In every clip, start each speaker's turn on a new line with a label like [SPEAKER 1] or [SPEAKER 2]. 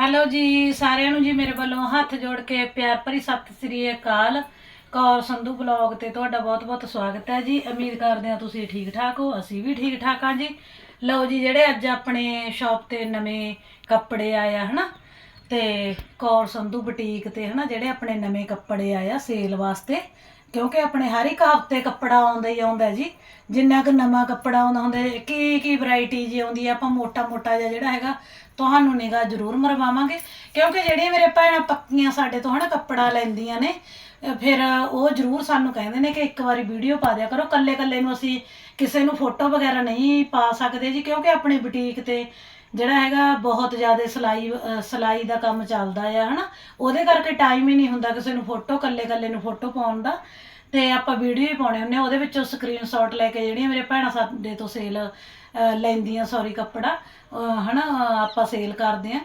[SPEAKER 1] Hello ਜੀ, ਸਾਰਿਆਂ ਨੂੰ ਜੀ ਮੇਰੇ ਵੱਲੋਂ ਹੱਥ ਜੋੜ ਕੇ ਪਿਆਰ ਭਰੀ ਸਤਿ ਸ੍ਰੀ ਅਕਾਲ। ਕੌਰ ਸੰਧੂ ਬਲੌਗ ਤੇ ਤੁਹਾਡਾ ਬਹੁਤ-ਬਹੁਤ ਸਵਾਗਤ ਹੈ ਜੀ। ਉਮੀਦ ਕਰਦੇ ਹਾਂ ਤੁਸੀਂ ਠੀਕ ਠਾਕ ਹੋ, ਅਸੀਂ ਵੀ ਠੀਕ ਠਾਕ ਹਾਂ ਜੀ। ਲਓ ਜੀ, ਜਿਹੜੇ ਅੱਜ ਆਪਣੇ ਸ਼ਾਪ ਤੇ ਨਵੇਂ ਕੱਪੜੇ ਆਏ ਆ, ਹਨਾ? ਤੇ ਕੌਰ ਸੰਧੂ ਬੁਟੀਕ ਤੇ, ਹਨਾ, ਜਿਹੜੇ ਆਪਣੇ ਨਵੇਂ ਕੱਪੜੇ ਆਏ ਆ ਸੇਲ ਵਾਸਤੇ ਕਿਉਂਕਿ ਆਪਣੇ ਹਰ ਇੱਕ ਹਫ਼ਤੇ ਕੱਪੜਾ ਆਉਂਦਾ ਹੀ ਆਉਂਦਾ ਜੀ। ਜਿੰਨਾ ਕੁ ਨਵਾਂ ਕੱਪੜਾ ਆਉਂਦਾ ਹੁੰਦਾ, ਕੀ ਕੀ ਵੈਰਾਈਟੀ ਜੀ ਆਉਂਦੀ ਹੈ ਆਪਾਂ ਮੋਟਾ ਮੋਟਾ ਜਿਹਾ ਜਿਹੜਾ ਹੈਗਾ, ਤੁਹਾਨੂੰ ਨਿਗਾਹ ਜ਼ਰੂਰ ਮਰਵਾਵਾਂਗੇ। ਕਿਉਂਕਿ ਜਿਹੜੀਆਂ ਮੇਰੇ ਭੈਣਾਂ ਪੱਕੀਆਂ ਸਾਡੇ ਤੋਂ ਹਨਾ ਕੱਪੜਾ ਲੈਂਦੀਆਂ ਨੇ, ਅਹ ਫਿਰ ਉਹ ਜ਼ਰੂਰ ਸਾਨੂੰ ਕਹਿੰਦੇ ਨੇ ਕਿ ਇੱਕ ਵਾਰੀ ਵੀਡੀਓ ਪਾ ਦਿਆ ਕਰੋ। ਕੱਲੇ ਕੱਲੇ ਨੂੰ ਅਸੀਂ ਕਿਸੇ ਨੂੰ ਫੋਟੋ ਵਗੈਰਾ ਨਹੀਂ ਪਾ ਸਕਦੇ ਜੀ, ਕਿਉਂਕਿ ਆਪਣੇ ਬੁਟੀਕ ਤੇ ਜਿਹੜਾ ਹੈਗਾ ਬਹੁਤ ਜ਼ਿਆਦਾ ਸਿਲਾਈ, ਅਹ ਸਿਲਾਈ ਦਾ ਕੰਮ ਚੱਲਦਾ ਆ, ਹਨਾ? ਉਹਦੇ ਕਰਕੇ ਟਾਈਮ ਹੀ ਨਹੀਂ ਹੁੰਦਾ ਕਿਸੇ ਨੂੰ ਫੋਟੋ ਕੱਲੇ ਕੱਲੇ ਨੂੰ ਫੋਟੋ ਪਾਉਣ ਦਾ। ਤੇ ਆਪਾਂ ਵੀਡੀਓ ਹੀ ਪਾਉਣੇ ਹੁੰਦੇ ਆ, ਉਹਦੇ ਵਿੱਚੋਂ ਸਕਰੀਨਸ਼ਾਟ ਲੈ ਕੇ ਜਿਹੜੀਆਂ ਮੇਰੇ ਭੈਣਾਂ ਸਾਡੇ ਤੋਂ ਸੇਲ ਲੈਂਦੀਆਂ ਸੌਰੀ ਕੱਪੜਾ, ਅਹ ਹਨਾ, ਆਪਾਂ ਸੇਲ ਕਰਦੇ ਆ।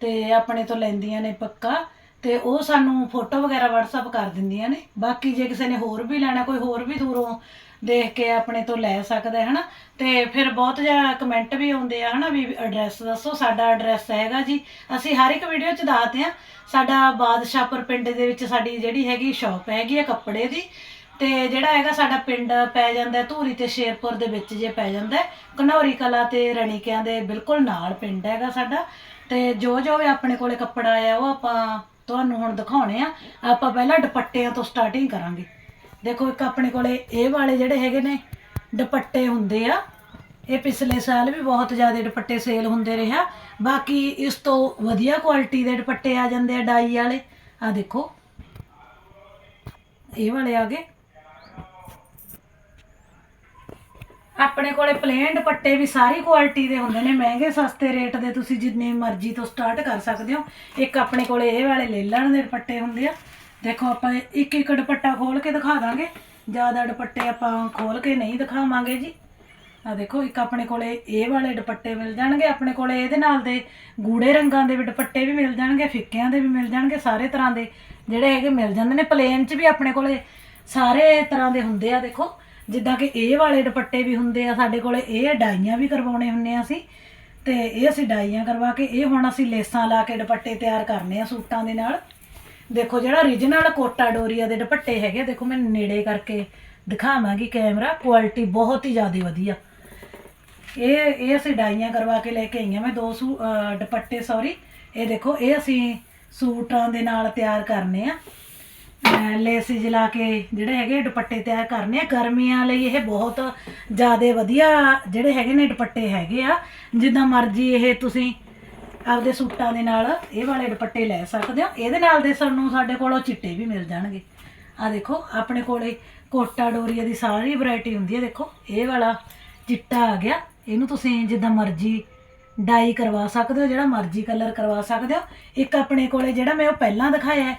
[SPEAKER 1] ਤੇ ਆਪਣੇ ਤੋਂ ਲੈਂਦੀਆਂ ਨੇ ਪੱਕਾ। ਤੇ ਉਹ ਸਾਨੂੰ ਫੋਟੋ ਵਗੈਰਾ WhatsApp ਕਰ ਦਿੰਦੀਆਂ ਨੇ। ਬਾਕੀ ਜੇ ਕਿਸੇ ਨੇ ਹੋਰ ਵੀ ਲੈਣਾ, ਕੋਈ ਹੋਰ ਵੀ ਦੂਰੋਂ ਦੇਖ ਕੇ ਆਪਣੇ ਤੋਂ ਲੈ ਸਕਦਾ ਹੈ ਹਨਾ? ਤੇ ਫਿਰ ਬਹੁਤ ਜ਼ਿਆਦਾ ਕਮੈਂਟ ਵੀ ਆਉਂਦੇ ਆ, ਹਨਾ, ਵੀ ਐਡਰੈਸ ਦੱਸੋ, ਸਾਡਾ ਐਡਰੈਸ ਹੈਗਾ ਜੀ। ਅਸੀਂ ਹਰ ਇੱਕ ਵੀਡੀਓ 'ਚ ਦੱਸਦੇ ਆ ਸਾਡਾ ਬਾਦਸ਼ਾਹਪੁਰ ਪਿੰਡ ਦੇ ਵਿੱਚ ਸਾਡੀ ਜਿਹੜੀ ਹੈਗੀ ਸ਼ਾਪ ਹੈਗੀ ਆ ਕੱਪੜੇ ਦੀ। ਤੇ ਜਿਹੜਾ ਹੈਗਾ ਸਾਡਾ ਪਿੰਡ ਪੈ ਜਾਂਦਾ ਧੂਰੀ ਤੇ ਸ਼ੇਰਪੁਰ ਦੇ ਵਿੱਚ ਜੇ ਪੈ ਜਾਂਦਾ ਹੈ, ਘਨੌਰੀ ਕਲਾ ਤੇ ਰਣੀਕਿਆਂ ਦੇ ਬਿਲਕੁਲ ਨਾਲ ਪਿੰਡ ਹੈਗਾ ਸਾਡਾ। ਤੇ ਜੋ ਜੋ ਵੀ ਆਪਣੇ ਕੋਲੇ ਕੱਪੜਾ ਆਇਆ, ਉਹ ਆਪਾਂ ਤੁਹਾਨੂੰ ਹੁਣ ਦਿਖਾਉਣੇ ਆ। ਆਪਾਂ ਪਹਿਲਾਂ ਦੁਪੱਟਿਆਂ ਤੋਂ ਸਟਾਰਟਿੰਗ ਕਰਾਂਗੇ। ਦੇਖੋ ਇੱਕ ਆਪਣੇ ਕੋਲੇ ਇਹ ਵਾਲੇ ਜਿਹੜੇ ਹੈਗੇ ਨੇ ਦੁਪੱਟੇ ਹੁੰਦੇ ਆ, ਇਹ ਪਿਛਲੇ ਸਾਲ ਵੀ ਬਹੁਤ ਜ਼ਿਆਦਾ ਦੁਪੱਟੇ ਸੇਲ ਹੁੰਦੇ ਰਿਹਾ ਬਾਕੀ ਇਸ ਤੋਂ ਵਧੀਆ ਕੁਆਲਿਟੀ ਦੇ ਦੁਪੱਟੇ ਆ ਜਾਂਦੇ ਆ ਡਾਈ ਵਾਲੇ। ਆ ਦੇਖੋ। ਇਹ ਵਾਲੇ ਆ ਗਏ। ਆਪਣੇ ਕੋਲੇ ਪਲੇਨ ਦੁਪੱਟੇ ਵੀ ਸਾਰੀ ਕੁਆਲਿਟੀ ਦੇ ਹੁੰਦੇ ਨੇ, ਮਹਿੰਗੇ, ਸਸਤੇ ਰੇਟ ਦੇ ਤੁਸੀਂ ਜਿੰਨੇ ਮਰਜ਼ੀ ਤੋਂ ਸਟਾਰਟ ਕਰ ਸਕਦੇ ਹੋ। ਇੱਕ ਆਪਣੇ ਕੋਲੇ ਇਹ ਵਾਲੇ ਲੈ ਲੈਣ ਦੇ ਦੁਪੱਟੇ ਹੁੰਦੇ ਆ। ਦੇਖੋ ਆਪਾਂ ਇੱਕ ਇੱਕ ਦੁਪੱਟਾ ਖੋਲ ਕੇ ਦਿਖਾ ਦਾਂਗੇ। ਜ਼ਿਆਦਾ ਦੁਪੱਟੇ ਆਪਾਂ ਖੋਲ ਕੇ ਨਹੀਂ ਦਿਖਾਵਾਂਗੇ ਜੀ। ਆ ਦੇਖੋ, ਇੱਕ ਆਪਣੇ ਕੋਲੇ ਇਹ ਵਾਲੇ ਦੁਪੱਟੇ ਮਿਲ ਜਾਣਗੇ, ਆਪਣੇ ਕੋਲੇ ਇਹਦੇ ਨਾਲ ਦੇ ਗੂੜੇ ਰੰਗਾਂ ਦੇ ਵੀ ਦੁਪੱਟੇ ਵੀ ਮਿਲ ਜਾਣਗੇ, ਫਿੱਕਿਆਂ ਦੇ ਵੀ ਮਿਲ ਜਾਣਗੇ, ਸਾਰੇ ਤਰ੍ਹਾਂ ਦੇ ਜਿਹੜੇ ਹੈਗੇ ਮਿਲ ਜਾਂਦੇ ਨੇ। ਪਲੇਨ 'ਚ ਵੀ ਆਪਣੇ ਕੋਲੇ ਸਾਰੇ ਤਰ੍ਹਾਂ ਦੇ ਹੁੰਦੇ ਆ, ਦੇਖੋ। ਜਿੱਦਾਂ ਕਿ ਇਹ ਵਾਲੇ ਦੁਪੱਟੇ ਵੀ ਹੁੰਦੇ ਆ, ਸਾਡੇ ਕੋਲੇ ਇਹ ਡਾਈਆਂ ਵੀ ਕਰਵਾਉਣੇ ਹੁੰਨੇ ਆ ਅਸੀਂ। ਤੇ ਇਹ ਅਸੀਂ ਡਾਈਆਂ ਕਰਵਾ ਕੇ, ਇਹ ਹੁਣ ਅਸੀਂ ਲੇਸਾਂ ਲਾ ਕੇ ਦੁਪੱਟੇ ਤਿਆਰ ਕਰਨੇ ਆ ਸੂਟਾਂ ਦੇ ਨਾਲ। ਦੇਖੋ ਜਿਹੜਾ origignal ਕੋਟਾ ਡੋਰੀਆ ਦੇ ਦੁਪੱਟੇ ਹੈਗੇ ਦੇਖੋ ਮੈਂ ਨੇੜੇ ਕਰਕੇ ਦਿਖਾਵਾਂਗੀ ਕੈਮਰਾ ਕੁਆਲਿਟੀ ਬਹੁਤ ਹੀ ਜ਼ਿਆਦਾ ਵਧੀਆ। ਇਹ ਇਹ ਅਸੀਂ ਡਾਈਆਂ ਕਰਵਾ ਕੇ ਲੈ ਕੇ ਆਈਆਂ ਮੈਂ ਦੋ ਸੂ ਦੁਪੱਟੇ ਸੌਰੀ ਇਹ ਦੇਖੋ, ਇਹ ਅਸੀਂ ਸੂਟਾਂ ਦੇ ਨਾਲ ਤਿਆਰ ਕਰਨੇ ਆ। ਲੇਸ ਜਲਾ ਕੇ ਜਿਹੜੇ ਹੈਗੇ ਦੁਪੱਟੇ ਤਿਆਰ ਕਰਨੇ ਆ। ਗਰਮੀਆਂ ਲਈ ਇਹ ਬਹੁਤ ਜ਼ਿਆਦਾ ਵਧੀਆ ਜਿਹੜੇ ਹੈਗੇ ਨੇ ਦੁਪੱਟੇ ਹੈਗੇ ਆ। ਜਿੱਦਾਂ ਮਰਜ਼ੀ ਇਹ ਤੁਸੀਂ ਆਪਦੇ ਸੂਟਾਂ ਦੇ ਨਾਲ ਇਹ ਵਾਲੇ ਦੁਪੱਟੇ ਲੈ ਸਕਦੇ ਹੋ ਇਹਦੇ ਨਾਲ ਦੇ ਸਾਨੂੰ ਸਾਡੇ ਕੋਲੋਂ ਚਿੱਟੇ ਵੀ ਮਿਲ ਜਾਣਗੇ। ਆ ਦੇਖੋ, ਆਪਣੇ ਕੋਲੇ ਕੋਟਾ ਡੋਰੀਆ ਦੀ ਸਾਰੀ ਵੈਰਾਈਟੀ ਹੁੰਦੀ ਹੈ। ਦੇਖੋ, ਇਹ ਵਾਲਾ ਚਿੱਟਾ ਆ ਗਿਆ। ਇਹਨੂੰ ਤੁਸੀਂ ਜਿੱਦਾਂ ਮਰਜ਼ੀ ਡਾਈ ਕਰਵਾ ਸਕਦੇ ਹੋ, ਜਿਹੜਾ ਮਰਜ਼ੀ ਕਲਰ ਕਰਵਾ ਸਕਦੇ ਹੋ। ਇੱਕ ਆਪਣੇ ਕੋਲੇ ਜਿਹੜਾ ਮੈਂ ਉਹ ਪਹਿਲਾਂ ਦਿਖਾਇਆ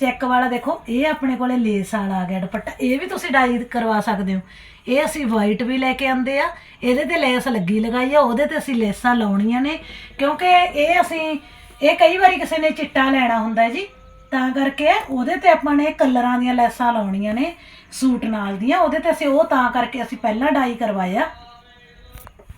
[SPEAKER 1] ਚੈੱਕ ਵਾਲਾ ਦੇਖੋ, ਇਹ ਆਪਣੇ ਕੋਲੇ ਲੇਸ ਵਾਲਾ ਆ ਗਿਆ ਦੁਪੱਟਾ। ਇਹ ਵੀ ਤੁਸੀਂ ਡਾਈ ਕਰਵਾ ਸਕਦੇ ਹੋ। ਇਹ ਅਸੀਂ ਵਾਈਟ ਵੀ ਲੈ ਕੇ ਆਂਦੇ ਆ, ਇਹਦੇ ਤੇ ਲੈਸ ਲੱਗੀ ਲਗਾਈ ਆ, ਉਹਦੇ ਤੇ ਅਸੀਂ ਲੇਸਾਂ ਲਾਉਣੀਆਂ ਨੇ, ਕਿਉਂਕਿ ਇਹ ਅਸੀਂ, ਇਹ ਕਈ ਵਾਰੀ ਕਿਸੇ ਨੇ ਚਿੱਟਾ ਲੈਣਾ ਹੁੰਦਾ ਜੀ, ਤਾਂ ਕਰਕੇ ਉਹਦੇ ਤੇ ਆਪਾਂ ਨੇ ਕਲਰਾਂ ਦੀਆਂ ਲੈਸਾਂ ਲਾਉਣੀਆਂ ਨੇ, ਸੂਟ ਨਾਲ ਦੀਆਂ, ਉਹਦੇ ਤੇ ਅਸੀਂ ਉਹ ਤਾਂ ਕਰਕੇ ਅਸੀਂ ਪਹਿਲਾਂ ਡਾਈ ਕਰਵਾਇਆ।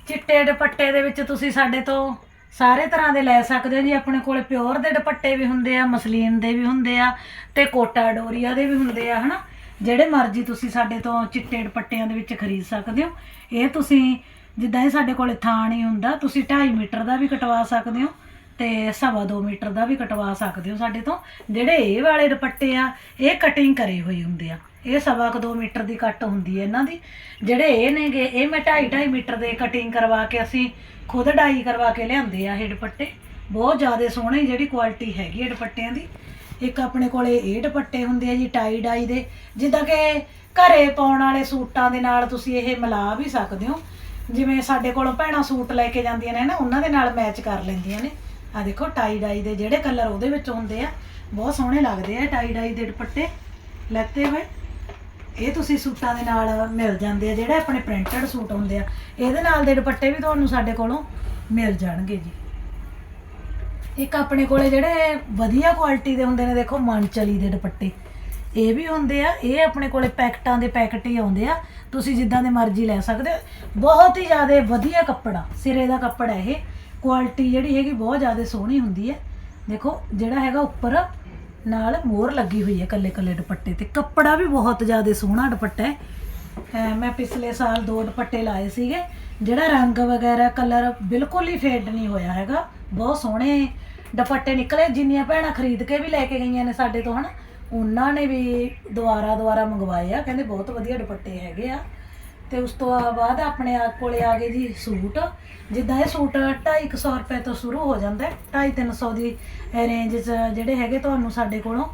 [SPEAKER 1] ਚਿੱਟੇ ਦੁਪੱਟੇ ਦੇ ਵਿੱਚ ਤੁਸੀਂ ਸਾਡੇ ਤੋਂ ਸਾਰੇ ਤਰ੍ਹਾਂ ਦੇ ਲੈ ਸਕਦੇ ਹੋ ਜੀ। ਆਪਣੇ ਕੋਲ ਪਿਓਰ ਦੇ ਦੁਪੱਟੇ ਵੀ ਹੁੰਦੇ ਆ, ਮਸਲੀਨ ਦੇ ਵੀ ਹੁੰਦੇ ਆ ਤੇ ਕੋਟਾ ਡੋਰੀਆ ਦੇ ਵੀ ਹੁੰਦੇ ਆ, ਹਨਾ? ਜਿਹੜੇ ਮਰਜ਼ੀ ਤੁਸੀਂ ਸਾਡੇ ਤੋਂ ਚਿੱਟੇ ਦੁਪੱਟਿਆਂ ਦੇ ਵਿੱਚ ਖਰੀਦ ਸਕਦੇ ਹੋ। ਇਹ ਤੁਸੀਂ ਜਿੱਦਾਂ ਇਹ ਸਾਡੇ ਕੋਲ ਥਾਣ ਹੀ ਹੁੰਦਾ, ਤੁਸੀਂ 2.5 ਮੀਟਰ ਦਾ ਵੀ ਕਟਵਾ ਸਕਦੇ ਹੋ ਤੇ ਸਵਾ 2 ਮੀਟਰ ਦਾ ਵੀ ਕਟਵਾ ਸਕਦੇ ਹੋ ਸਾਡੇ ਤੋਂ। ਜਿਹੜੇ ਇਹ ਵਾਲੇ ਦੁਪੱਟੇ ਆ, ਇਹ ਕਟਿੰਗ ਕਰੇ ਹੋਏ ਹੁੰਦੇ ਆ। ਇਹ ਸਵਾ ਕੁ 2 ਮੀਟਰ ਦੀ ਕੱਟ ਹੁੰਦੀ ਹੈ ਇਹਨਾਂ ਦੀ। ਜਿਹੜੇ ਇਹ ਨੇਗੇ, ਇਹ ਮੈਂ 2.5 2.5 ਮੀਟਰ ਦੇ ਕਟਿੰਗ ਕਰਵਾ ਕੇ ਅਸੀਂ ਖੁਦ ਡਾਈ ਕਰਵਾ ਕੇ ਲਿਆਂਦੇ ਆ ਇਹ ਦੁਪੱਟੇ। ਬਹੁਤ ਜ਼ਿਆਦਾ ਸੋਹਣੇ ਜਿਹੜੀ ਕੁਆਲਿਟੀ ਹੈਗੀ ਹੈ ਦੁਪੱਟਿਆਂ ਦੀ। ਇੱਕ ਆਪਣੇ ਕੋਲੇ ਇਹ ਦੁਪੱਟੇ ਹੁੰਦੇ ਆ ਜੀ ਟਾਈ ਡਾਈ ਦੇ, ਜਿੱਦਾਂ ਕਿ ਘਰੇ ਪਾਉਣ ਵਾਲੇ ਸੂਟਾਂ ਦੇ ਨਾਲ ਤੁਸੀਂ ਇਹ ਮਿਲਾ ਵੀ ਸਕਦੇ ਹੋ। ਜਿਵੇਂ ਸਾਡੇ ਕੋਲੋਂ ਭੈਣਾਂ ਸੂਟ ਲੈ ਕੇ ਜਾਂਦੀਆਂ ਨੇ ਨਾ, ਉਹਨਾਂ ਦੇ ਨਾਲ ਮੈਚ ਕਰ ਲੈਂਦੀਆਂ ਨੇ। ਆ ਦੇਖੋ ਟਾਈ ਡਾਈ ਦੇ ਜਿਹੜੇ ਕਲਰ ਉਹਦੇ ਵਿੱਚ ਹੁੰਦੇ ਆ, ਬਹੁਤ ਸੋਹਣੇ ਲੱਗਦੇ ਆ ਟਾਈ ਡਾਈ ਦੇ ਦੁਪੱਟੇ। ਲੈਤੇ ਹੋਏ। ਇਹ ਤੁਸੀਂ ਸੂਟਾਂ ਦੇ ਨਾਲ ਮਿਲ ਜਾਂਦੇ ਆ, ਜਿਹੜੇ ਆਪਣੇ ਪ੍ਰਿੰਟਡ ਸੂਟ ਹੁੰਦੇ ਆ, ਇਹਦੇ ਨਾਲ ਦੇ ਦੁਪੱਟੇ ਵੀ ਤੁਹਾਨੂੰ ਸਾਡੇ ਕੋਲੋਂ ਮਿਲ ਜਾਣਗੇ ਜੀ। ਇੱਕ ਆਪਣੇ ਕੋਲੇ ਜਿਹੜੇ ਵਧੀਆ ਕੁਆਲਿਟੀ ਦੇ ਹੁੰਦੇ ਨੇ, ਦੇਖੋ ਮਨਚਲੀ ਦੇ ਦੁਪੱਟੇ। ਇਹ ਵੀ ਹੁੰਦੇ ਆ, ਇਹ ਆਪਣੇ ਕੋਲੇ ਪੈਕਟਾਂ ਦੇ ਪੈਕਟ ਹੀ ਆਉਂਦੇ ਆ। ਤੁਸੀਂ ਜਿੱਦਾਂ ਦੇ ਮਰਜ਼ੀ ਲੈ ਸਕਦੇ ਹੋ। ਬਹੁਤ ਹੀ ਜ਼ਿਆਦਾ ਵਧੀਆ ਕੱਪੜਾ, ਸਿਰੇ ਦਾ ਕੱਪੜਾ ਇਹ। ਕੁਆਲਿਟੀ ਜਿਹੜੀ ਹੈਗੀ ਬਹੁਤ ਜ਼ਿਆਦਾ ਸੋਹਣੀ ਹੁੰਦੀ ਹੈ। ਦੇਖੋ, ਜਿਹੜਾ ਹੈਗਾ ਉੱਪਰ ਨਾਲ ਮੋਹਰ ਲੱਗੀ ਹੋਈ ਹੈ ਕੱਲੇ ਕੱਲੇ ਦੁਪੱਟੇ ਤੇ। ਕੱਪੜਾ ਵੀ ਬਹੁਤ ਜ਼ਿਆਦਾ ਸੋਹਣਾ ਦੁਪੱਟਾ ਹੈ। ਮੈਂ ਪਿਛਲੇ ਸਾਲ ਦੋ ਦੁਪੱਟੇ ਲਾਏ ਸੀਗੇ, ਜਿਹੜਾ ਰੰਗ ਵਗੈਰਾ, ਕਲਰ ਬਿਲਕੁਲ ਹੀ ਫੇਡ ਨਹੀਂ ਹੋਇਆ ਹੈਗਾ। ਬਹੁਤ ਸੋਹਣੇ ਦੁਪੱਟੇ ਨਿਕਲੇ, ਜਿੰਨੀਆਂ ਭੈਣਾਂ ਖਰੀਦ ਕੇ ਵੀ ਲੈ ਕੇ ਗਈਆਂ ਨੇ ਸਾਡੇ ਤੋਂ ਹਨ। ਉਹਨਾਂ ਨੇ ਵੀ ਦੁਬਾਰਾ ਦੁਬਾਰਾ ਮੰਗਵਾਏ ਆ, ਕਹਿੰਦੇ ਬਹੁਤ ਵਧੀਆ ਦੁਪੱਟੇ ਹੈਗੇ ਆ। ਤੇ ਉਸ ਤੋਂ ਬਾਅਦ ਆਪਣੇ ਆ ਕੋਲੇ ਆ ਗਏ ਜੀ ਸੂਟ। ਜਿੱਦਾਂ ਇਹ ਸੂਟ 250 ਰੁਪਏ ਤੋਂ ਸ਼ੁਰੂ ਹੋ ਜਾਂਦਾ ਹੈ। 250 ਦੀ ਰੇਂਜ 'ਚ ਜਿਹੜੇ ਹੈਗੇ ਤੁਹਾਨੂੰ ਸਾਡੇ ਕੋਲੋਂ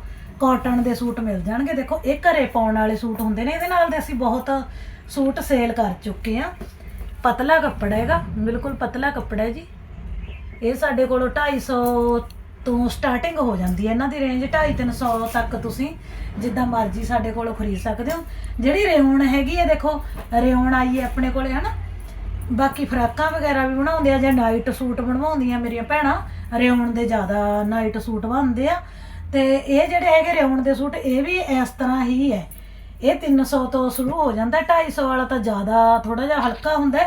[SPEAKER 1] ਕਾਟਨ ਦੇ ਸੂਟ ਮਿਲ ਜਾਣਗੇ। ਦੇਖੋ, ਇਹ ਘਰੇ ਪਾਉਣ ਵਾਲੇ ਸੂਟ ਹੁੰਦੇ ਨੇ। ਇਹਦੇ ਨਾਲ ਦੇ ਅਸੀਂ ਬਹੁਤ ਸੂਟ ਸੇਲ ਕਰ ਚੁੱਕੇ ਆ ਪਤਲਾ ਕੱਪੜਾ ਹੈਗਾ। ਬਿਲਕੁਲ ਪਤਲਾ ਕੱਪੜਾ ਹੈ ਜੀ। ਇਹ ਸਾਡੇ ਕੋਲੋਂ 250 ਤੋਂ ਸਟਾਰਟਿੰਗ ਹੋ ਜਾਂਦੀ ਹੈ। ਇਹਨਾਂ ਦੀ ਰੇਂਜ 250 300 ਤੱਕ ਤੁਸੀਂ ਜਿੱਦਾਂ ਮਰਜ਼ੀ ਸਾਡੇ ਕੋਲੋਂ ਖਰੀਦ ਸਕਦੇ ਹੋ। ਜਿਹੜੀ ਰੇਉਣ ਹੈਗੀ ਹੈ, ਦੇਖੋ, ਰੇਉਣ ਆਈ ਹੈ ਆਪਣੇ ਕੋਲੇ, ਹਨਾ? ਬਾਕੀ ਫਰਾਕਾਂ ਵਗੈਰਾ ਵੀ ਬਣਾਉਂਦੇ ਆ ਜਾਂ ਨਾਈਟ ਸੂਟ ਬਣਵਾਉਂਦੀਆਂ ਮੇਰੀਆਂ ਭੈਣਾਂ। ਰੇਉਣ ਦੇ ਜ਼ਿਆਦਾ ਨਾਈਟ ਸੂਟ ਬਣਦੇ ਆ। ਤੇ ਇਹ ਜਿਹੜੇ ਹੈਗੇ ਰੇਉਣ ਦੇ ਸੂਟ, ਇਹ ਵੀ ਇਸ ਤਰ੍ਹਾਂ ਹੀ ਹੈ। ਇਹ 300 ਤੋਂ ਸ਼ੁਰੂ ਹੋ ਜਾਂਦਾ। 250 ਵਾਲਾ ਤਾਂ ਜ਼ਿਆਦਾ ਥੋੜਾ ਜਿਹਾ ਹਲਕਾ ਹੁੰਦਾ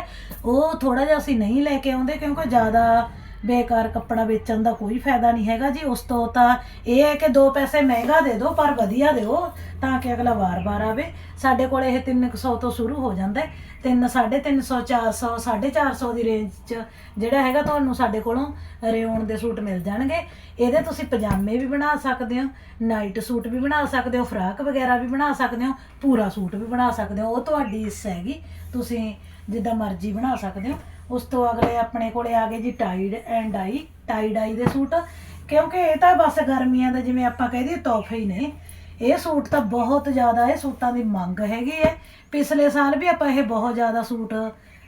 [SPEAKER 1] ਉਹ ਥੋੜਾ ਜਿਹਾ ਅਸੀਂ ਨਹੀਂ ਲੈ ਕੇ ਆਉਂਦੇ ਕਿਉਂਕਿ ਜ਼ਿਆਦਾ ਬੇਕਾਰ ਕੱਪੜਾ ਵੇਚਣ ਦਾ ਕੋਈ ਫਾਇਦਾ ਨਹੀਂ ਹੈਗਾ ਜੀ। ਉਸ ਤੋਂ ਤਾਂ ਇਹ ਹੈ ਕਿ ਦੋ ਪੈਸੇ ਮਹਿੰਗਾ ਦੇ ਦਿਓ, ਪਰ ਵਧੀਆ ਦਿਓ, ਤਾਂ ਕਿ ਅਗਲਾ ਵਾਰ-ਵਾਰ ਆਵੇ। ਸਾਡੇ ਕੋਲ ਇਹ 300 ਤੋਂ ਸ਼ੁਰੂ ਹੋ ਜਾਂਦਾ ਹੈ। 3 350 400 450 ਦੀ ਰੇਂਜ 'ਚ ਜਿਹੜਾ ਹੈਗਾ ਤੁਹਾਨੂੰ ਸਾਡੇ ਕੋਲੋਂ ਰੇਉਣ ਦੇ ਸੂਟ ਮਿਲ ਜਾਣਗੇ। ਇਹਦੇ ਤੁਸੀਂ ਪਜਾਮੇ ਵੀ ਬਣਾ ਸਕਦੇ ਹੋ, ਨਾਈਟ ਸੂਟ ਵੀ ਬਣਾ ਸਕਦੇ ਹੋ, ਫਰਾਕ ਵਗੈਰਾ ਵੀ ਬਣਾ ਸਕਦੇ ਹੋ ਪੂਰਾ ਸੂਟ ਵੀ ਬਣਾ ਸਕਦੇ ਹੋ। ਉਹ ਤੁਹਾਡੀ ਇਸ ਹੈਗੀ। ਤੁਸੀਂ ਜਿੱਦਾਂ ਮਰਜ਼ੀ ਬਣਾ ਸਕਦੇ ਹੋ। ਉਸ ਤੋਂ ਅਗਲੇ ਆਪਣੇ ਕੋਲੇ ਆ ਗਏ ਜੀ tied and dye tie dye ਦੇ ਸੂਟ। ਕਿਉਂਕਿ ਇਹ ਤਾਂ ਬਸ ਗਰਮੀਆਂ ਦਾ ਜਿਵੇਂ ਆਪਾਂ ਕਹਿੰਦੇ ਤੋਹਫੇ ਹੀ ਨੇ। ਇਹ ਸੂਟ ਤਾਂ ਬਹੁਤ ਜ਼ਿਆਦਾ ਇਹ ਸੂਟਾਂ ਦੀ ਮੰਗ ਹੈਗੀ ਹੈ। ਪਿਛਲੇ ਸਾਲ ਵੀ ਆਪਾਂ ਇਹ ਬਹੁਤ ਜ਼ਿਆਦਾ ਸੂਟ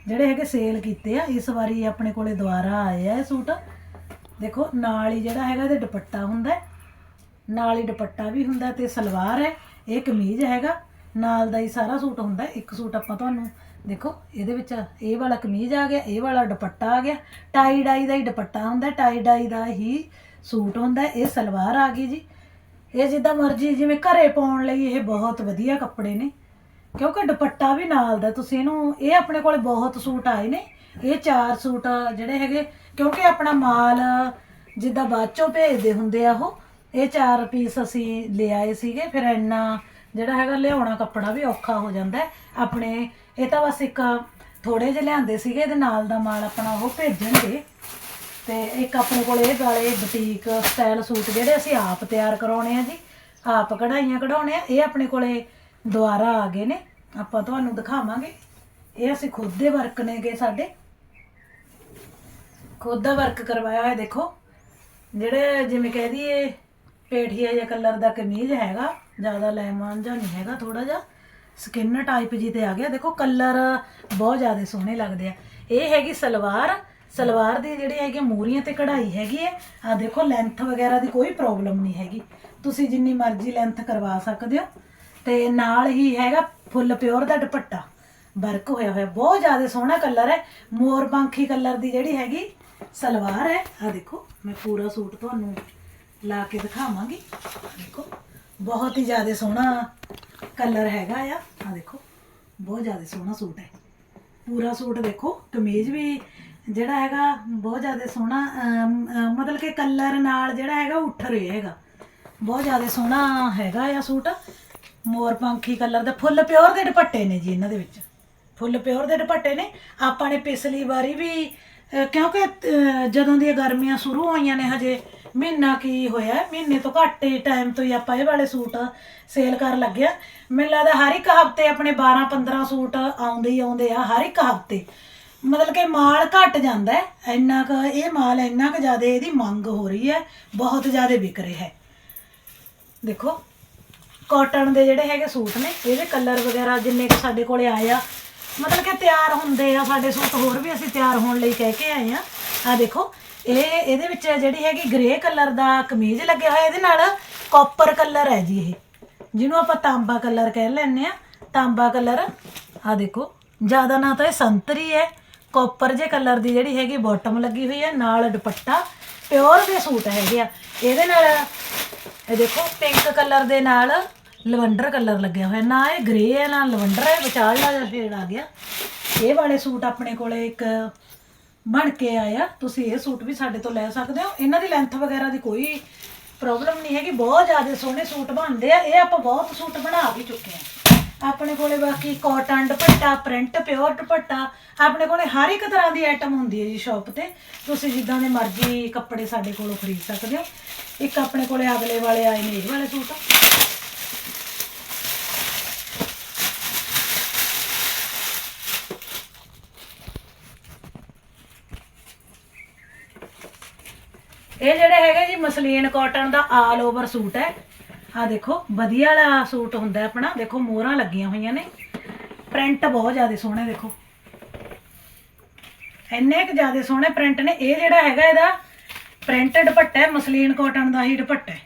[SPEAKER 1] ਜਿਹੜੇ ਹੈਗੇ ਸੇਲ ਕੀਤੇ ਆ। ਇਸ ਵਾਰੀ ਆਪਣੇ ਕੋਲੇ ਦੁਬਾਰਾ ਆਏ ਆ ਇਹ ਸੂਟ। ਦੇਖੋ, ਨਾਲ ਹੀ ਜਿਹੜਾ ਹੈਗਾ ਇਹਦੇ ਦੁਪੱਟਾ ਹੁੰਦਾ ਨਾਲ ਹੀ ਦੁਪੱਟਾ ਵੀ ਹੁੰਦਾ ਤੇ ਸਲਵਾਰ ਹੈ, ਇਹ ਕਮੀਜ਼ ਹੈਗਾ। ਨਾਲ ਦਾ ਹੀ ਸਾਰਾ ਸੂਟ ਹੁੰਦਾ ਇੱਕ ਸੂਟ ਆਪਾਂ ਤੁਹਾਨੂੰ ਦੇਖੋ, ਇਹਦੇ ਵਿੱਚ ਇਹ ਵਾਲਾ ਕਮੀਜ਼ ਆ ਗਿਆ, ਇਹ ਵਾਲਾ ਦੁਪੱਟਾ ਆ ਗਿਆ। ਟਾਈ ਡਾਈ ਦਾ ਹੀ ਦੁਪੱਟਾ ਹੁੰਦਾ ਟਾਈ ਡਾਈ ਦਾ ਹੀ ਸੂਟ ਹੁੰਦਾ, ਇਹ ਸਲਵਾਰ ਆ ਗਈ ਜੀ। ਇਹ ਜਿੱਦਾਂ ਮਰਜ਼ੀ ਜਿਵੇਂ ਘਰੇ ਪਾਉਣ ਲਈ ਇਹ ਬਹੁਤ ਵਧੀਆ ਕੱਪੜੇ ਨੇ। ਕਿਉਂਕਿ ਦੁਪੱਟਾ ਵੀ ਨਾਲ ਦਾ, ਤੁਸੀਂ ਇਹਨੂੰ, ਇਹ ਆਪਣੇ ਕੋਲੇ ਬਹੁਤ ਸੂਟ ਆਏ ਨੇ। ਇਹ ਚਾਰ ਸੂਟ ਜਿਹੜੇ ਹੈਗੇ, ਕਿਉਂਕਿ ਆਪਣਾ ਮਾਲ ਜਿੱਦਾਂ ਬਾਅਦ ਚੋਂ ਭੇਜਦੇ ਹੁੰਦੇ ਆ ਉਹ, ਇਹ ਚਾਰ ਪੀਸ ਅਸੀਂ ਲੈ ਆਏ ਸੀਗੇ। ਫਿਰ ਇੰਨਾ ਜਿਹੜਾ ਹੈਗਾ, ਲਿਆਉਣਾ ਕੱਪੜਾ ਵੀ ਔਖਾ ਹੋ ਜਾਂਦਾ ਆਪਣੇ ਇਹ ਤਾਂ ਬਸ ਇੱਕ ਥੋੜੇ ਜਿਹੇ ਲਿਆਂਦੇ ਸੀਗੇ ਇਹਦੇ ਨਾਲ ਦਾ ਮਾਲ ਆਪਣਾ ਉਹ ਭੇਜਣਗੇ। ਤੇ ਇੱਕ ਆਪਣੇ ਕੋਲ ਇਹ ਵਾਲੇ ਬੁਟੀਕ ਸਟਾਈਲ ਸੂਟ ਜਿਹੜੇ ਅਸੀਂ ਆਪ ਤਿਆਰ ਕਰਾਉਣੇ ਆ ਜੀ, ਆਪ ਕਢਾਈਆਂ ਕਢਾਉਣੇ ਆ, ਇਹ ਆਪਣੇ ਕੋਲੇ ਦੁਆਰਾ ਆ ਗਏ ਨੇ, ਆਪਾਂ ਤੁਹਾਨੂੰ ਦਿਖਾਵਾਂਗੇ। ਇਹ ਅਸੀਂ ਖੁਦ ਦੇ ਵਰਕ ਨੇਗੇ ਸਾਡੇ। ਖੁਦ ਦਾ ਵਰਕ ਕਰਵਾਇਆ ਹੋਇਆ ਦੇਖੋ। ਜਿਹੜੇ ਜਿਵੇਂ ਕਹਿ ਦਈਏ, ਪੇਠੀਆ ਜਿਹਾ ਕਲਰ ਦਾ ਕਮੀਜ਼ ਹੈਗਾ, ਜ਼ਿਆਦਾ ਲੈਮਨ ਜਾਂ ਨਹੀਂ ਹੈਗਾ ਥੋੜਾ ਜਿਹਾ। ਸਕਿਨ ਟਾਈਪ ਜੀ ਤੇ ਆ ਗਿਆ ਦੇਖੋ ਕਲਰ ਬਹੁਤ ਜ਼ਿਆਦਾ ਸੋਹਣੇ ਲੱਗਦੇ ਆ। ਇਹ ਹੈਗੀ ਸਲਵਾਰ। ਸਲਵਾਰ ਦੀ ਜਿਹੜੀ ਹੈਗੀ ਮੂਰੀਆਂ ਤੇ ਕਢਾਈ ਹੈਗੀ ਹੈ। ਆ ਦੇਖੋ ਲੈਂਥ ਵਗੈਰਾ ਦੀ ਕੋਈ ਪ੍ਰੋਬਲਮ ਨਹੀਂ ਹੈਗੀ। ਤੁਸੀਂ ਜਿੰਨੀ ਮਰਜ਼ੀ ਲੈਂਥ ਕਰਵਾ ਸਕਦੇ ਹੋ। ਤੇ ਨਾਲ ਹੀ ਹੈਗਾ ਫੁੱਲ ਪਿਓਰ ਦਾ ਦੁਪੱਟਾ। ਵਰਕ ਹੋਇਆ ਹੋਇਆ। ਬਹੁਤ ਜ਼ਿਆਦਾ ਸੋਹਣਾ ਕਲਰ ਹੈ। ਮੋਰ ਪੰਖੀ ਕਲਰ ਦੀ ਜਿਹੜੀ ਹੈਗੀ ਸਲਵਾਰ ਹੈ। ਆ ਦੇਖੋ, ਮੈਂ ਪੂਰਾ ਸੂਟ ਤੁਹਾਨੂੰ ਲਾ ਕੇ ਦਿਖਾਵਾਂਗੀ। ਦੇਖੋ, ਬਹੁਤ ਹੀ ਜ਼ਿਆਦਾ ਸੋਹਣਾ ਕਲਰ ਹੈਗਾ ਆ। ਆ ਦੇਖੋ, ਬਹੁਤ ਜ਼ਿਆਦਾ ਸੋਹਣਾ ਸੂਟ ਹੈ। ਪੂਰਾ ਸੂਟ ਦੇਖੋ, ਕਮੀਜ਼ ਵੀ ਜਿਹੜਾ ਹੈਗਾ, ਬਹੁਤ ਜ਼ਿਆਦਾ ਸੋਹਣਾ ਮਤਲਬ ਕਿ ਕਲਰ ਨਾਲ ਜਿਹੜਾ ਹੈਗਾ ਉੱਠ ਰਿਹਾ ਹੈਗਾ। ਬਹੁਤ ਜ਼ਿਆਦਾ ਸੋਹਣਾ ਹੈਗਾ ਆ ਸੂਟ। ਮੋਰ ਪੰਖੀ ਕਲਰ ਦਾ, ਫੁੱਲ ਪਿਓਰ ਦੇ ਦੁਪੱਟੇ ਨੇ ਜੀ ਇਹਨਾਂ ਦੇ ਵਿੱਚ। ਫੁੱਲ ਪਿਓਰ ਦੇ ਦੁਪੱਟੇ ਨੇ। ਆਪਾਂ ਨੇ ਪਿਛਲੀ ਵਾਰੀ ਵੀ ਕਿਉਂਕਿ ਜਦੋਂ ਦੀਆਂ ਗਰਮੀਆਂ ਸ਼ੁਰੂ ਹੋਈਆਂ ਨੇ ਹਜੇ ਮਹੀਨਾ ਕੀ ਹੋਇਆ, ਮਹੀਨੇ ਤੋਂ ਘੱਟ ਹੀ ਟਾਈਮ ਤੋਂ ਹੀ ਆਪਾਂ ਇਹ ਵਾਲੇ ਸੂਟ ਸੇਲ ਕਰਨ ਲੱਗਿਆ ਮੈਨੂੰ ਲੱਗਦਾ ਹਰ ਇੱਕ ਹਫ਼ਤੇ ਆਪਣੇ 12 15 ਸੂਟ ਆਉਂਦੇ ਹੀ ਆਉਂਦੇ ਆ, ਹਰ ਇੱਕ ਹਫ਼ਤੇ। ਮਤਲਬ ਕਿ ਮਾਲ ਘਟ ਜਾਂਦਾ ਹੈ, ਇੰਨਾ ਕੁ ਇਹ ਮਾਲ ਇੰਨਾ ਕੁ ਜ਼ਿਆਦਾ ਇਹਦੀ ਮੰਗ ਹੋ ਰਹੀ ਹੈ, ਬਹੁਤ ਜ਼ਿਆਦਾ ਵਿਕ ਰਿਹਾ ਹੈ। ਦੇਖੋ ਕਾਟਨ ਦੇ ਜਿਹੜੇ ਹੈਗੇ ਸੂਟ ਨੇ ਇਹਦੇ ਕਲਰ ਵਗੈਰਾ ਜਿੰਨੇ ਕਿ ਸਾਡੇ ਕੋਲੇ ਆਏ ਆ, ਮਤਲਬ ਕਿ ਤਿਆਰ ਹੁੰਦੇ ਆ ਸਾਡੇ ਸੂਟ, ਹੋਰ ਵੀ ਅਸੀਂ ਤਿਆਰ ਹੋਣ ਲਈ ਕਹਿ ਕੇ ਆਏ ਆ। ਆ ਦੇਖੋ ਇਹ ਇਹਦੇ ਵਿੱਚ ਜਿਹੜੀ ਹੈਗੀ ਗ੍ਰੇ ਕਲਰ ਦਾ ਕਮੀਜ਼ ਲੱਗਿਆ ਹੋਇਆ, ਇਹਦੇ ਨਾਲ ਕਾਪਰ ਕਲਰ ਹੈ ਜੀ ਇਹ। ਜਿਹਨੂੰ ਆਪਾਂ ਤਾਂਬਾ ਕਲਰ ਕਹਿ ਲੈਂਦੇ ਆ ਤਾਂਬਾ ਕਲਰ ਆ ਦੇਖੋ, ਜ਼ਿਆਦਾ ਨਾ ਤਾਂ ਇਹ ਸੰਤਰੀ ਹੈ। ਕਾਪਰ ਜੇ ਕਲਰ ਦੀ ਜਿਹੜੀ ਹੈਗੀ ਬਾਟਮ ਲੱਗੀ ਹੋਈ ਹੈ, ਨਾਲ ਦੁਪੱਟਾ ਪਿਓਰ ਦੇ ਸੂਟ ਹੈਗੇ ਆ। ਇਹਦੇ ਨਾਲ, ਇਹ ਦੇਖੋ ਪਿੰਕ ਕਲਰ ਦੇ ਨਾਲ ਲਵੰਡਰ ਕਲਰ ਲੱਗਿਆ ਹੋਇਆ। ਨਾ ਇਹ ਗ੍ਰੇ ਹੈ, ਨਾ ਲਵੰਡਰ ਹੈ ਵਿਚਾਰਲਾ ਜਿਹਾ ਸ਼ੇਡ ਆ ਗਿਆ। ਇਹ ਵਾਲੇ ਸੂਟ ਆਪਣੇ ਕੋਲੇ ਇੱਕ ਬਣ ਕੇ ਆਇਆ। ਤੁਸੀਂ ਇਹ ਸੂਟ ਵੀ ਸਾਡੇ ਤੋਂ ਲੈ ਸਕਦੇ ਹੋ। ਇਹਨਾਂ ਦੀ ਲੈਂਥ ਵਗੈਰਾ ਦੀ ਕੋਈ ਪ੍ਰੋਬਲਮ ਨਹੀਂ ਹੈਗੀ। ਬਹੁਤ ਜ਼ਿਆਦਾ ਸੋਹਣੇ ਸੂਟ ਬਣਦੇ ਆ। ਇਹ ਆਪਾਂ ਬਹੁਤ ਸੂਟ ਬਣਾ ਵੀ ਚੁੱਕੇ ਆ। ਆਪਣੇ ਕੋਲੇ ਬਾਕੀ cotton dupatta print pure dupatta. ਆਪਣੇ ਕੋਲੇ ਹਰ ਇੱਕ ਤਰ੍ਹਾਂ ਦੀ ਆਈਟਮ ਹੁੰਦੀ ਹੈ ਜੀ ਸ਼ਾਪ ਤੇ। ਤੁਸੀਂ ਜਿੱਦਾਂ ਦੇ ਮਰਜ਼ੀ ਕੱਪੜੇ ਸਾਡੇ ਕੋਲੋਂ ਖਰੀਦ ਸਕਦੇ ਹੋ। ਇੱਕ ਆਪਣੇ ਕੋਲੇ ਅਗਲੇ ਵਾਲੇ ਆਏ ਨੇ, ਇਹ ਵਾਲੇ ਸੂਟ। ਇਹ ਜਿਹੜੇ ਹੈਗੇ ਜੀ ਮਸਲੀਨ ਕਾਟਨ ਦਾ ਆਲ ਓਵਰ ਸੂਟ ਹੈ। ਆ ਦੇਖੋ, ਵਧੀਆ ਵਾਲਾ ਸੂਟ ਹੁੰਦਾ ਆਪਣਾ। ਦੇਖੋ, ਮੋਹਰਾਂ ਲੱਗੀਆਂ ਹੋਈਆਂ ਨੇ। ਪ੍ਰਿੰਟ ਬਹੁਤ ਜ਼ਿਆਦਾ ਸੋਹਣੇ ਦੇਖੋ। ਇੰਨੇ ਕੁ ਜ਼ਿਆਦਾ ਸੋਹਣੇ ਪ੍ਰਿੰਟ ਨੇ। ਇਹ ਜਿਹੜਾ ਹੈਗਾ ਇਹਦਾ ਪ੍ਰਿੰਟ ਦੁਪੱਟਾ ਹੈ, ਮਸਲੀਨ ਕਾਟਨ ਦਾ ਹੀ ਦੁਪੱਟਾ ਹੈ।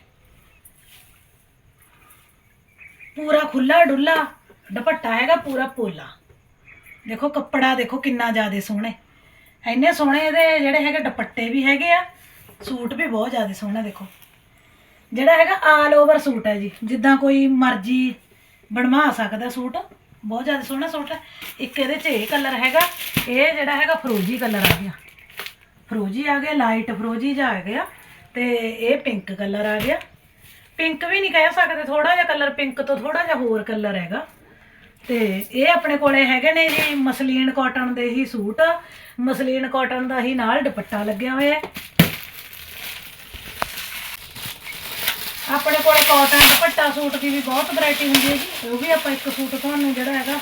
[SPEAKER 1] ਪੂਰਾ ਖੁੱਲਾ ਡੁੱਲਾ ਦੁਪੱਟਾ ਹੈਗਾ, ਪੂਰਾ ਪੋਲਾ। ਦੇਖੋ, ਕੱਪੜਾ ਦੇਖੋ ਕਿੰਨਾ ਜ਼ਿਆਦਾ ਸੋਹਣੇ। ਇੰਨੇ ਸੋਹਣੇ ਇਹਦੇ ਜਿਹੜੇ ਹੈਗੇ ਦੁਪੱਟੇ ਵੀ ਹੈਗੇ ਆ। ਸੂਟ ਵੀ ਬਹੁਤ ਜ਼ਿਆਦਾ ਸੋਹਣਾ ਦੇਖੋ। ਜਿਹੜਾ ਹੈਗਾ ਆਲ ਓਵਰ ਸੂਟ ਹੈ ਜੀ। ਜਿੱਦਾਂ ਕੋਈ ਮਰਜ਼ੀ ਬਣਵਾ ਸਕਦਾ ਸੂਟ, ਬਹੁਤ ਜ਼ਿਆਦਾ ਸੋਹਣਾ ਸੂਟ ਹੈ। ਇੱਕ ਇਹਦੇ 'ਚ ਇਹ ਕਲਰ ਹੈਗਾ, ਇਹ ਜਿਹੜਾ ਹੈਗਾ ਫਰੋਜੀ ਕਲਰ ਆ ਗਿਆ। ਫਰੋਜੀ ਆ ਗਿਆ ਲਾਈਟ ਫਰੋਜੀ ਜਿਹਾ ਆ ਗਿਆ ਤੇ ਇਹ ਪਿੰਕ ਕਲਰ ਆ ਗਿਆ। ਪਿੰਕ ਵੀ ਨਹੀਂ ਕਹਿ ਸਕਦੇ ਥੋੜਾ ਜਿਹਾ ਕਲਰ ਪਿੰਕ ਤੋਂ ਥੋੜਾ ਜਿਹਾ ਹੋਰ ਕਲਰ ਹੈਗਾ। ਤੇ ਇਹ ਆਪਣੇ ਕੋਲੇ ਹੈਗੇ ਨੇ ਜੀ, ਮਸਲੀਨ ਕਾਟਨ ਦੇ ਹੀ ਸੂਟ। ਮਸਲੀਨ ਕਾਟਨ ਦਾ ਹੀ ਨਾਲ ਦੁਪੱਟਾ ਲੱਗਿਆ ਹੋਇਆ ਹੈ। ਆਪਣੇ ਕੋਲੇ ਕਾਟਨ ਦੁਪੱਟਾ ਸੂਟ ਦੀ ਵੀ ਬਹੁਤ ਵੈਰਾਈਟੀ ਹੁੰਦੀ ਹੈ ਜੀ ਉਹ ਵੀ ਆਪਾਂ ਇੱਕ ਸੂਟ ਤੁਹਾਨੂੰ ਜਿਹੜਾ ਹੈਗਾ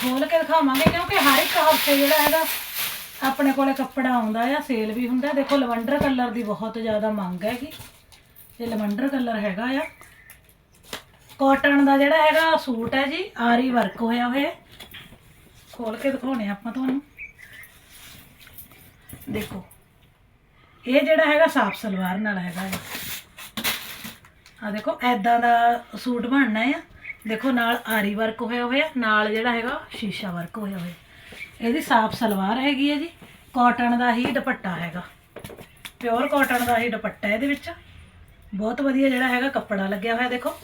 [SPEAKER 1] ਖੋਲ ਕੇ ਦਿਖਾਵਾਂਗੇ, ਕਿਉਂਕਿ ਹਰ ਇੱਕ ਹਫ਼ਤੇ ਜਿਹੜਾ ਹੈਗਾ ਆਪਣੇ ਕੋਲੇ ਕੱਪੜਾ ਆਉਂਦਾ ਆ ਸੇਲ ਵੀ ਹੁੰਦਾ। ਦੇਖੋ, ਲਵੰਡਰ ਕਲਰ ਦੀ ਬਹੁਤ ਜ਼ਿਆਦਾ ਮੰਗ ਹੈਗੀ। ਇਹ ਲਵੰਡਰ ਕਲਰ ਹੈਗਾ ਆ। ਕਾਟਨ ਦਾ ਜਿਹੜਾ ਹੈਗਾ ਸੂਟ ਹੈ ਜੀ, ਆਰੀ ਵਰਕ ਹੋਇਆ ਹੋਇਆ ਹੈ। ਖੋਲ ਕੇ ਦਿਖਾਉਣੇ ਆਪਾਂ ਤੁਹਾਨੂੰ। ਦੇਖੋ, ਇਹ ਜਿਹੜਾ ਹੈਗਾ ਸਾਫ਼ ਸਲਵਾਰ ਨਾਲ ਹੈਗਾ ਹੈ ਆ ਦੇਖੋ ਐਦਾਂ ਦਾ ਸੂਟ ਬਣਨਾ ਆ। ਦੇਖੋ, ਨਾਲ ਆਰੀ ਵਰਕ ਹੋਇਆ ਹੋਇਆ, ਨਾਲ ਜਿਹੜਾ ਹੈਗਾ ਸ਼ੀਸ਼ਾ ਵਰਕ ਹੋਇਆ ਹੋਇਆ। ਇਹਦੀ ਸਾਫ਼ ਸਲਵਾਰ ਹੈਗੀ ਹੈ ਜੀ ਕਾਟਨ ਦਾ ਹੀ ਦੁਪੱਟਾ ਹੈਗਾ। ਪਿਓਰ ਕਾਟਨ ਦਾ ਹੀ ਦੁਪੱਟਾ ਇਹਦੇ ਵਿੱਚ। ਬਹੁਤ ਵਧੀਆ ਜਿਹੜਾ ਹੈਗਾ ਕੱਪੜਾ ਲੱਗਿਆ ਹੋਇਆ, ਦੇਖੋ।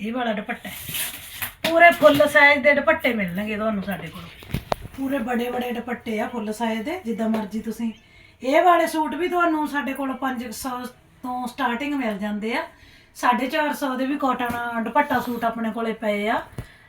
[SPEAKER 1] ਇਹ ਵਾਲਾ ਦੁਪੱਟਾ ਪੂਰੇ ਫੁੱਲ ਸਾਈਜ਼ ਦੇ ਦੁਪੱਟੇ ਮਿਲਣਗੇ ਤੁਹਾਨੂੰ ਸਾਡੇ ਕੋਲ। ਪੂਰੇ ਬੜੇ ਬੜੇ ਦੁਪੱਟੇ ਆ ਫੁੱਲ ਸਾਈਜ਼ ਦੇ, ਜਿੱਦਾਂ ਮਰਜ਼ੀ ਤੁਸੀਂ। ਇਹ ਵਾਲੇ ਸੂਟ ਵੀ ਤੁਹਾਨੂੰ ਸਾਡੇ ਕੋਲ 500 ਤੋਂ ਸਟਾਰਟਿੰਗ ਮਿਲ ਜਾਂਦੇ ਆ। 450 ਦੇ ਵੀ ਕਾਟਨ ਦੁਪੱਟਾ ਸੂਟ ਆਪਣੇ ਕੋਲੇ ਪਏ ਆ,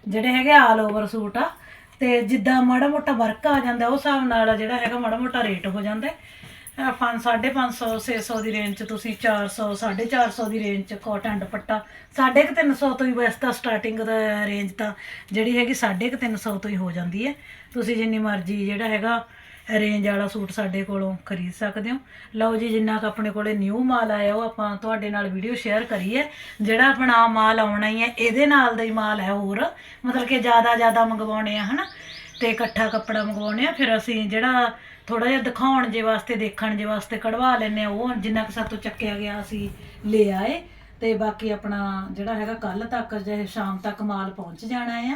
[SPEAKER 1] ਜਿਹੜੇ ਹੈਗੇ ਆਲ ਓਵਰ ਸੂਟ ਆ। ਤੇ ਜਿੱਦਾਂ ਮਾੜਾ ਮੋਟਾ ਵਰਕ ਆ ਜਾਂਦਾ, ਉਸ ਹਿਸਾਬ ਨਾਲ ਜਿਹੜਾ ਹੈਗਾ ਮਾੜਾ ਮੋਟਾ ਰੇਟ ਹੋ ਜਾਂਦਾ। ਹੈ। ਅਹ ਪੰਜ- ਸਾਢੇ 500 600 ਦੀ ਰੇਂਜ ਚ ਤੁਸੀਂ 400 450 ਦੀ ਰੇਂਜ ਚ ਕਾਟਨ ਦੁਪੱਟਾ, ਸਾਢੇ ਕੁ ਤਿੰਨ ਸੌ ਤੋਂ ਹੀ ਵੈਸੇ ਤਾਂ ਸਟਾਰਟਿੰਗ ਦਾ ਰੇਂਜ ਤਾਂ ਜਿਹੜੀ ਹੈਗੀ ਸਾਢੇ ਕੁ ਤਿੰਨ ਸੌ ਤੋਂ ਹੀ ਹੋ ਜਾਂਦੀ ਹੈ। ਤੁਸੀਂ ਜਿੰਨੀ ਮਰਜ਼ੀ ਜਿਹੜਾ ਹੈਗਾ ਰੇਂਜ ਵਾਲਾ ਸੂਟ ਸਾਡੇ ਕੋਲੋਂ ਖਰੀਦ ਸਕਦੇ ਹੋ। ਲਓ ਜੀ, ਜਿੰਨਾ ਕੁ ਆਪਣੇ ਕੋਲੇ ਨਿਊ ਮਾਲ ਆਇਆ, ਉਹ ਆਪਾਂ ਤੁਹਾਡੇ ਨਾਲ ਵੀਡੀਓ ਸ਼ੇਅਰ ਕਰੀ ਹੈ ਜਿਹੜਾ ਆਪਣਾ ਮਾਲ ਆਉਣਾ ਹੀ ਹੈ, ਇਹਦੇ ਨਾਲ ਦਾ ਹੀ ਮਾਲ ਹੈ ਹੋਰ। ਮਤਲਬ ਕਿ ਜ਼ਿਆਦਾ ਜ਼ਿਆਦਾ ਮੰਗਵਾਉਣੇ ਆ, ਹਨਾ? ਤੇ ਇਕੱਠਾ ਕੱਪੜਾ ਮੰਗਵਾਉਣੇ ਆ, ਫਿਰ ਅਸੀਂ ਜਿਹੜਾ ਥੋੜਾ ਜਿਹਾ ਦਿਖਾਉਣ ਜੇ ਵਾਸਤੇ, ਦੇਖਣ ਜੇ ਵਾਸਤੇ ਕਢਵਾ ਲੈਨੇ ਆ, ਉਹ ਜਿੰਨਾ ਕੁ ਸਾਤੋਂ ਚੱਕਿਆ ਗਿਆ ਅਸੀਂ ਲੈ ਆਏ। ਤੇ ਬਾਕੀ ਆਪਣਾ ਜਿਹੜਾ ਹੈਗਾ ਕੱਲ ਤੱਕ ਜੇ ਸ਼ਾਮ ਤੱਕ ਮਾਲ ਪਹੁੰਚ ਜਾਣਾ ਆ।